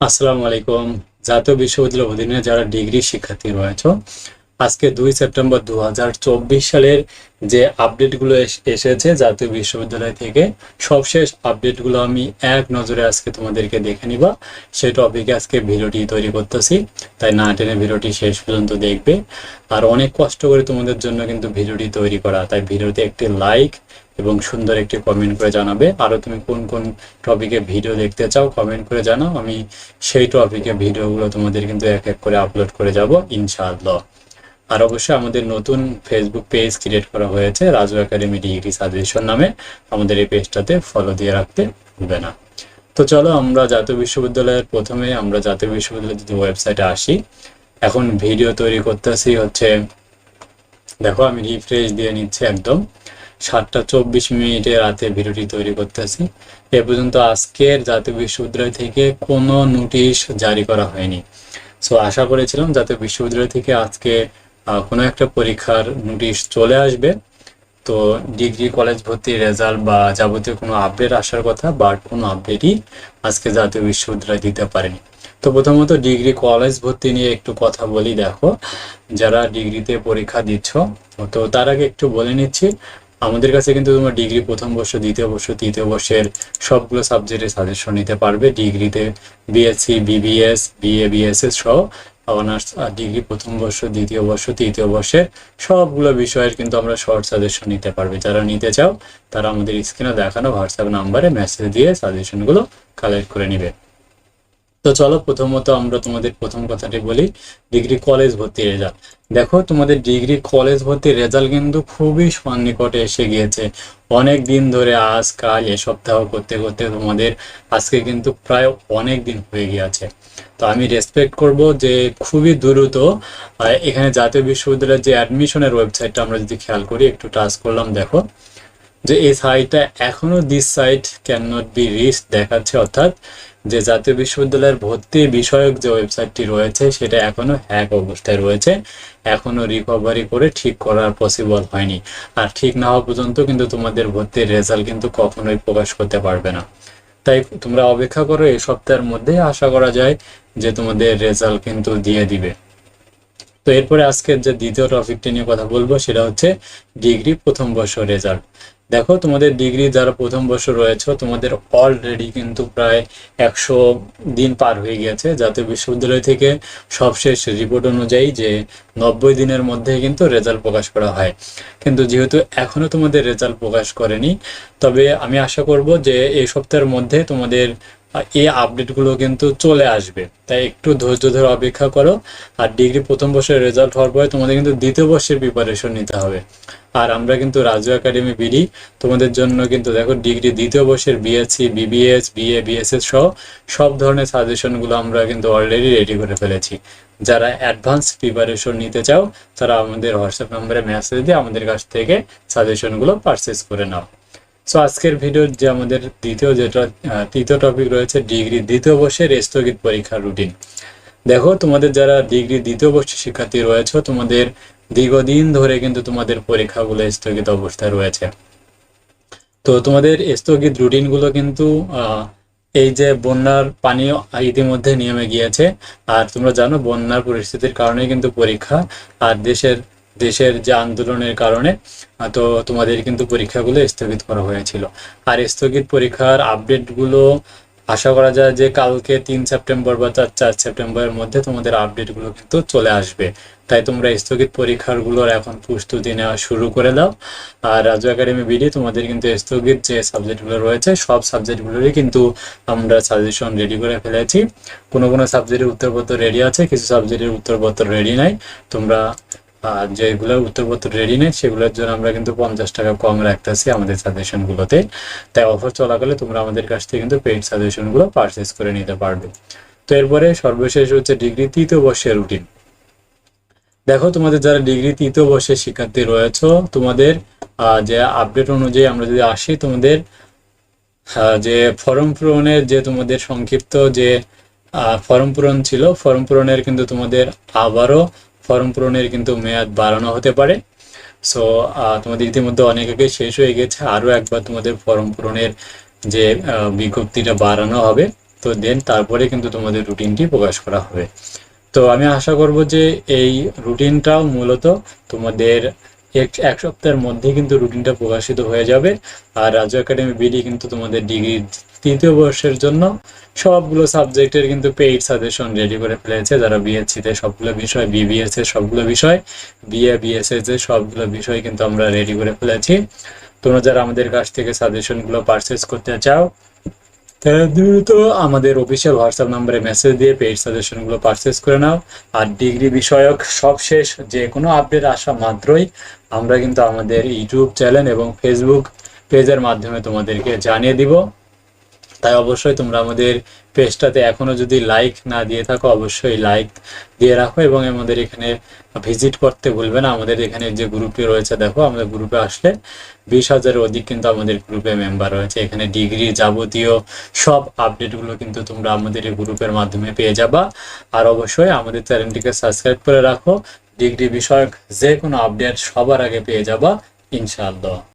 আসসালামু আলাইকুম। জাতীয় বিশ্ববিদ্যালয়ের অধীনে যারা ডিগ্রি শিক্ষার্থী রয়েছে আজকে দুই সেপ্টেম্বর দু হাজার চব্বিশ সালের যে আপডেটগুলো এস- এসেছে জাতীয় বিশ্ববিদ্যালয় থেকে, সবশেষ আপডেটগুলো আমি এক নজরে আজকে তোমাদেরকে দেখে নিবা। সেই টপিকে আজকে ভিডিওটি তৈরি করতেছি, তাই না টেনে ভিডিওটি শেষ পর্যন্ত দেখবে। আর অনেক কষ্ট করে তোমাদের জন্য কিন্তু ভিডিওটি তৈরি করা, তাই ভিডিওতে একটি লাইক এবং সুন্দর একটি কমেন্ট করে জানাবে। আরও তুমি কোন কোন টপিকে ভিডিও দেখতে চাও কমেন্ট করে জানাও, আমি সেই টপিকে ভিডিওগুলো তোমাদের কিন্তু এক এক করে আপলোড করে যাব, ইনশাআল্লাহ। আর অবশ্যই আমাদের নতুন ফেসবুক পেজ ক্রিয়েট করা হয়েছে রাজু একাডেমি ডিগ্রি সাজেশন নামে। আমাদের এই পেজটাতে ফলো দিয়ে রাখতে ভুলবে না। তো চলো আমরা জাতীয় বিশ্ববিদ্যালয়ের প্রথমে আমরা জাতীয় বিশ্ববিদ্যালয়ের যদি ওয়েবসাইটে আসি, এখন ভিডিও তৈরি করতেছি হচ্ছে, দেখো আমি রিফ্রেশ দিয়ে নিচ্ছি একদম। সাতটা চব্বিশ মিনিটে রাতে ভিডিওটি তৈরি করতেছি। এ পর্যন্ত আজকের জাতীয় বিশ্ববিদ্যালয় থেকে কোনো নোটিশ জারি করা হয়নি। সো আশা করেছিলাম জাতীয় বিশ্ববিদ্যালয় থেকে আজকে কোনো একটা পরীক্ষার নোটিশ চলে আসবে। তো ডিগ্রি কলেজ ভর্তির রেজাল্ট বা যাবতীয় কোনো আপডেট আসার কথা বাট কোনো আপডেটই আজকে জাতীয় বিশ্ববিদ্যালয় দিতে পারেনি। তো প্রথমত ডিগ্রি কলেজ ভর্তি নিয়ে একটু কথা বলি দেখো। যারা ডিগ্রিতে পরীক্ষা দিচ্ছ, তো তার আগে একটু বলে নিচ্ছি আমাদের কাছে কিন্তু তোমার ডিগ্রি প্রথম বর্ষ, দ্বিতীয় বর্ষ, তৃতীয় বর্ষের সবগুলো সাবজেক্টের সাজেশন নিতে পারবে। ডিগ্রিতে বিএসসি বিবিএস বিএ বিএসএস সহ অনার্স আর ডিগ্রি প্রথম বর্ষ, দ্বিতীয় বর্ষ, তৃতীয় বর্ষের সবগুলো বিষয়ের কিন্তু আমরা শর্ট সাজেশন নিতে পারবে। যারা নিতে চাও, তারা আমাদের স্ক্রিনে দেখানো হোয়াটসঅ্যাপ নাম্বারে মেসেজ দিয়ে সাজেশনগুলো কালেক্ট করে নিবে। তো চলো প্রথমত আমরা তোমাদের প্রথম কথাটি বলি, ডিগ্রি কলেজ ভর্তি রেজাল্ট দেখো তোমাদের ডিগ্রি কলেজ ভর্তির রেজাল্ট কিন্তু খুবই সন্নিকটে এসে গিয়েছে। অনেক দিন ধরে আজ, কাল, এ সপ্তাহ করতে করতে তোমাদের আজকে কিন্তু প্রায় অনেক দিন হয়ে গিয়েছে। তো আমি রেসপেক্ট করব যে খুবই দ্রুত এখানে জাতীয় বিশ্ববিদ্যালয়ের যে অ্যাডমিশনের ওয়েবসাইটটা আমরা যদি খেয়াল করি, একটু টাচ করলাম, দেখো। যে এই সাইটটা এখনও this site can not be reach দেখাচ্ছে, অর্থাৎ যে জাতীয় বিশ্ববিদ্যালয়ের ভর্তি বিষয়ক যে ওয়েবসাইটটি রয়েছে, সেটা এখনও হ্যাক অবস্থায় রয়েছে। এখনও রিকভারি করে ঠিক করার পসিবল হয়নি। আর ঠিক না হওয়া পর্যন্ত কিন্তু তোমাদের ভর্তির রেজাল্ট কিন্তু কখনোই প্রকাশ করতে পারবে না। তাই তোমরা অপেক্ষা করো, এই সপ্তাহের মধ্যে আশা করা যায় যে তোমাদের রেজাল্ট কিন্তু দিয়ে দিবে। তো এরপরে আজকের যে দ্বিতীয় টপিকটি নিয়ে কথা বলব, সেটা হচ্ছে ডিগ্রি প্রথম বর্ষ রেজাল্ট দেখো, তোমাদের ডিগ্রি যারা প্রথম বর্ষ রয়েছে, তোমাদের অলরেডি কিন্তু প্রায় একশো দিন পার হয়ে গেছে জাতীয় বিশ্ববিদ্যালয় থেকে সবশেষ রিপোর্ট অনুযায়ী যে নব্বই দিনের মধ্যে কিন্তু রেজাল্ট প্রকাশ করা হয়। কিন্তু যেহেতু এখনও তোমাদের রেজাল্ট প্রকাশ করেনি, তবে আমি আশা করব যে এই সপ্তাহের মধ্যে তোমাদের এই আপডেটগুলো কিন্তু চলে আসবে। তাই একটু ধৈর্য ধরে অপেক্ষা করো। আর ডিগ্রি প্রথম বর্ষের রেজাল্ট হওয়ার পরে তোমাদের কিন্তু দ্বিতীয় বর্ষের প্রিপারেশন নিতে হবে। আর আমরা কিন্তু রাজু একাডেমি বিডি তোমাদের জন্য কিন্তু দেখো ডিগ্রি দ্বিতীয় বর্ষের বিএসসি বিবিএস বিএ বিএসএস সহ সব ধরনের সাজেশনগুলো আমরা কিন্তু অলরেডি রেডি করে ফেলেছি। যারা অ্যাডভান্স প্রিপারেশন নিতে চাও, তারা আমাদের হোয়াটসঅ্যাপ নম্বরে মেসেজ দিয়ে আমাদের কাছ থেকে সাজেশনগুলো পারচেস করে নাও। সো আজকের ভিডিওর যে আমাদের দ্বিতীয় যেটা তৃতীয় টপিক রয়েছে ডিগ্রি দ্বিতীয় বর্ষের স্থগিত পরীক্ষার রুটিন দেখো, তোমাদের যারা ডিগ্রি দ্বিতীয় বর্ষের শিক্ষার্থী রয়েছে, তোমাদের দীর্ঘদিন ধরে কিন্তু তোমাদের পরীক্ষাগুলো স্থগিত অবস্থায় রয়েছে। তো, তোমাদের স্থগিত রুটিনগুলো কিন্তু এই যে বন্যার পানি ইতিমধ্যে নেমে গিয়েছে। আর তোমরা জানো, বন্যার পরিস্থিতির কারণে কিন্তু পরীক্ষা, আর দেশের দেশের যে আন্দোলনের কারণে তো তোমাদের কিন্তু পরীক্ষাগুলো স্থগিত করা হয়েছিল। আর স্থগিত পরীক্ষার আপডেটগুলো, আশা করা যায় যে কালকে তিন সেপ্টেম্বর বা চার চার সেপ্টেম্বরের মধ্যে তোমাদের আপডেটগুলো কিন্তু চলে আসবে। তাই তোমরা স্থগিত পরীক্ষাগুলোর এখন প্রস্তুতি নেওয়া শুরু করে দাও। আর রাজু একাডেমি বিডি, তোমাদের কিন্তু স্থগিত যে সাবজেক্টগুলো রয়েছে, সব সাবজেক্টগুলোরই কিন্তু আমরা সাজেশন রেডি করে ফেলেছি। কোনো কোনো সাবজেক্টের উত্তরপত্র রেডি আছে, কিছু সাবজেক্টের উত্তরপত্র রেডি নাই। তোমরা আহ, যেগুলোর উত্তরপত্র রেডি নেই সেগুলোর জন্য আমরা কিন্তু পঞ্চাশ টাকা কম রাখতেছি আমাদের সাজেশনগুলোতে তাই অফার চলাকালে তোমরা আমাদের কাছ থেকে কিন্তু পেইড সাজেশনগুলো পারচেস করে নিতে পারবে। তো এরপরে সর্বশেষ হচ্ছে ডিগ্রি তৃতীয় বর্ষের রুটিন দেখো তোমাদের যারা ডিগ্রি তৃতীয় বর্ষের শিক্ষার্থী রয়েছে তোমাদের যে আপডেট অনুযায়ী আমরা যদি আসি তোমাদের যে ফর্ম পূরণের যে তোমাদের সংক্ষিপ্ত যে ফর্ম পূরণ ছিল ফর্ম পূরণের কিন্তু তোমাদের আবারও ফর্ম পূরণের কিন্তু মেয়াদ বাড়ানো হতে পারে। সো তোমাদের ইতিমধ্যে অনেক আগে শেষ হয়ে গেছে। আরও একবার তোমাদের ফর্ম পূরণের যে বিজ্ঞপ্তিটা বাড়ানো হবে, তো দেন তারপরে কিন্তু তোমাদের রুটিনটি প্রকাশ করা হবে। তো আমি আশা করব যে এই রুটিনটাও মূলত তোমাদের এক এক সপ্তাহের মধ্যে কিন্তু রুটিনটা প্রকাশিত হয়ে যাবে। আর রাজু একাডেমি বিডি কিন্তু তোমাদের ডিগ্রি তৃতীয় বর্ষের জন্য সবগুলো সাবজেক্টের কিন্তু পেইড সাজেশন রেডি করে ফেলেছে। যারা বিএসসি তে সবগুলো বিষয় বিবিএস এর সবগুলো বিষয় বিএ বিএসএস এর সবগুলো বিষয় কিন্তু আমরা রেডি করে ফেলেছি। তোমরা যারা আমাদের কাছ থেকে সাজেশনগুলো পারচেস করতে চাও দ্রুত আমাদের অফিসিয়াল হোয়াটসঅ্যাপ নম্বরে মেসেজ দিয়ে পেজ সাজেশনগুলো পারচেস করে নাও। আর ডিগ্রি বিষয়ক সবশেষ যে কোনো আপডেট আসা মাত্রই আমরা কিন্তু আমাদের ইউটিউব চ্যানেল এবং ফেসবুক পেজের মাধ্যমে তোমাদেরকে জানিয়ে দিব। তাই অবশ্যই তোমরা আমাদের পেজটাতে এখনও যদি লাইক না দিয়ে থাকো, অবশ্যই লাইক দিয়ে রাখো এবং আমাদের এখানে ভিজিট করতে ভুলবে না। আমাদের এখানে যে গ্রুপটি রয়েছে, দেখো, আমাদের গ্রুপে আসলে বিশ হাজারের অধিক কিন্তু আমাদের গ্রুপে মেম্বার রয়েছে। এখানে ডিগ্রি যাবতীয় সব আপডেটগুলো কিন্তু তোমরা আমাদের এই গ্রুপের মাধ্যমে পেয়ে যাবা। আর অবশ্যই আমাদের চ্যানেলটিকে সাবস্ক্রাইব করে রাখো। ডিগ্রি বিষয়ক যে কোনো আপডেট সবার আগে পেয়ে যাবা, ইনশাআল্লাহ।